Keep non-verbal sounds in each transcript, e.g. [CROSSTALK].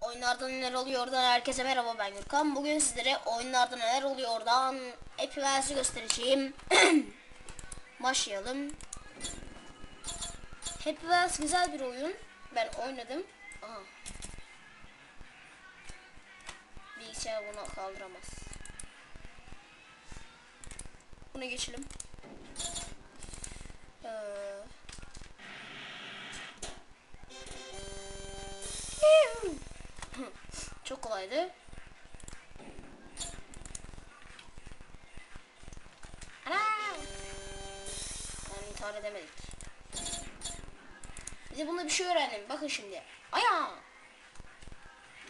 Oyunlarda neler oluyor oradan herkese merhaba ben Gürkan. Bugün sizlere oyunlarda neler oluyor oradan hepimizi göstereceğim. [CLEARS THROAT] Başlayalım. Happy Wheels güzel bir oyun. Ben oynadım. Aha. Bilgisayar bunu kaldıramaz. Buna geçelim. Kolaydı. Ana! Yani intihar edemedik. Bize bunda bir şey öğrendim. Bakın şimdi. Aya!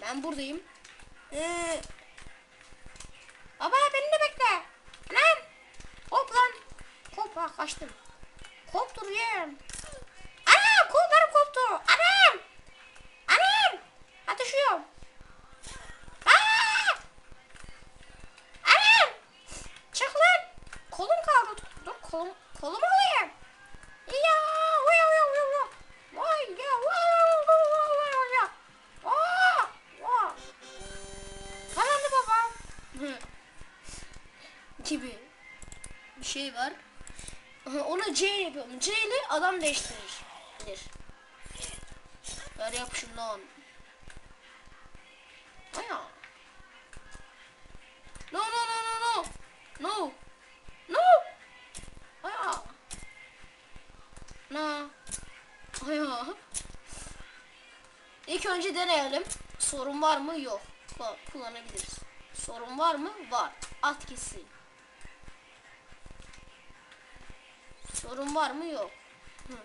Ben buradayım. Ee, baba beni de bekle. Anam! Hop lan. Hop ha kaçtım. Koptur yeğen. Anam kollarım koptu. Anam! Anam! Ateşiyorum. Aa! Anam! Çık lan. Kolum kaldı. Kolum, kolumu alayım. Ya, uya uya uya uya. Vay ya, vay vay vay vay vay ya. Aa! Vay. Kazandı baba. Gibi bir şey var. Ona C yapıyorum. C ile adam değiştirir. Ver yap şundan. Aya. İlk önce deneyelim. Sorun var mı? Yok. Kullan- Kullanabiliriz. Sorun var mı? Var. At kesin. Sorun var mı? Yok. Hı.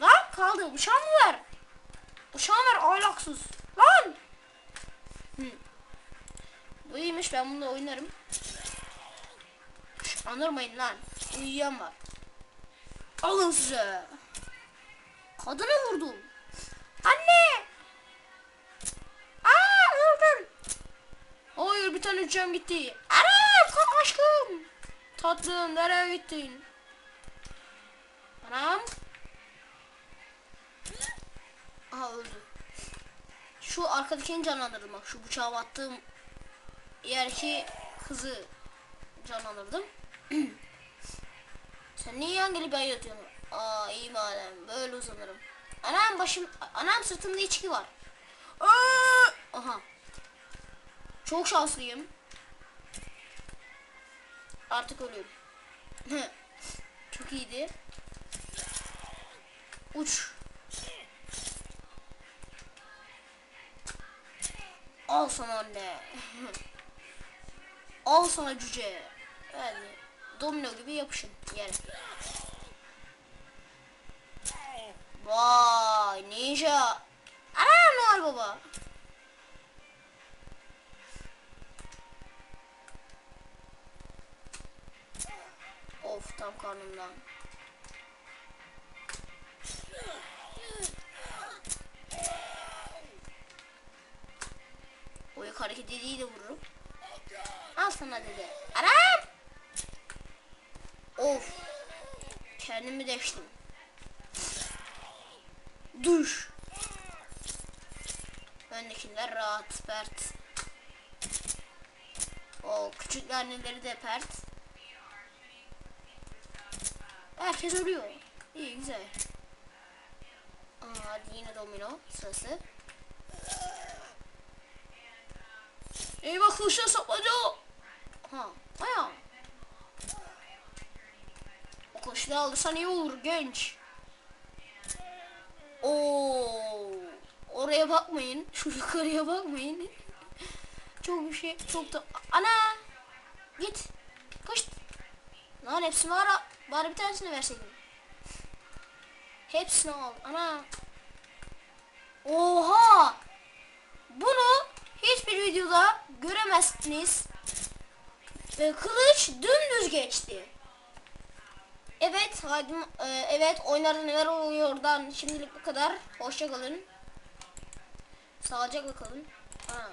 Lan kaldı. Uçağım mı ver? Uçağım ver ahlaksız. Lan. Hı. Bu iyiymiş ben bununla oynarım. Anırmayın lan. Uyuyan var. Alın size. Kadına vurdum. Anne. Aa öldüm. Hayır bir tane uçağım gitti. Anam kalk aşkım. Tatlım nereye gittin? Anam. Aha öldü. Şu arkadakini canlandırdım bak. Şu bıçağı attığım yerki kızı canlandırdım. [CLEARS THROAT] Sen niye yan gelip ben yatıyorum? Aa iyi madem. Böyle uzanırım. Anam başım... Anam sırtımda içki var. Aha. Çok şanslıyım. Artık ölüyorum. [LAUGHS] Çok iyiydi. Uç. Al sana anne. [LAUGHS] Al sana cüce. Yani domino gibi yapışın yere. Vay ninja. Ana Noel baba. Of tam karnımdan. O yok hareket dediği de vururum. Al sana dedi. Aram! Of. Kendimi deştim. Duş. Öndekiler rahat, pert. O küçük anneleri de pert. Herkes ölüyor. İyi güzel. Aa, hadi yine domino sırası. Eyvah kılıçla saplaca. Ha, aya. O kılıçla alırsan iyi olur genç. Oraya bakmayın. Şu yukarıya bakmayın. çok bir şey, çok da... Ana! Git. Kaç. Lan hepsini var. Bari bir tanesini verseydin. Hepsini al. Ana. Oha! Bunu hiçbir videoda göremezsiniz. Ve kılıç dümdüz geçti. Evet, hadi, e, evet oyunlarda neler oluyordan şimdilik bu kadar. Hoşça kalın. Sağlıcakla kalın. Ha.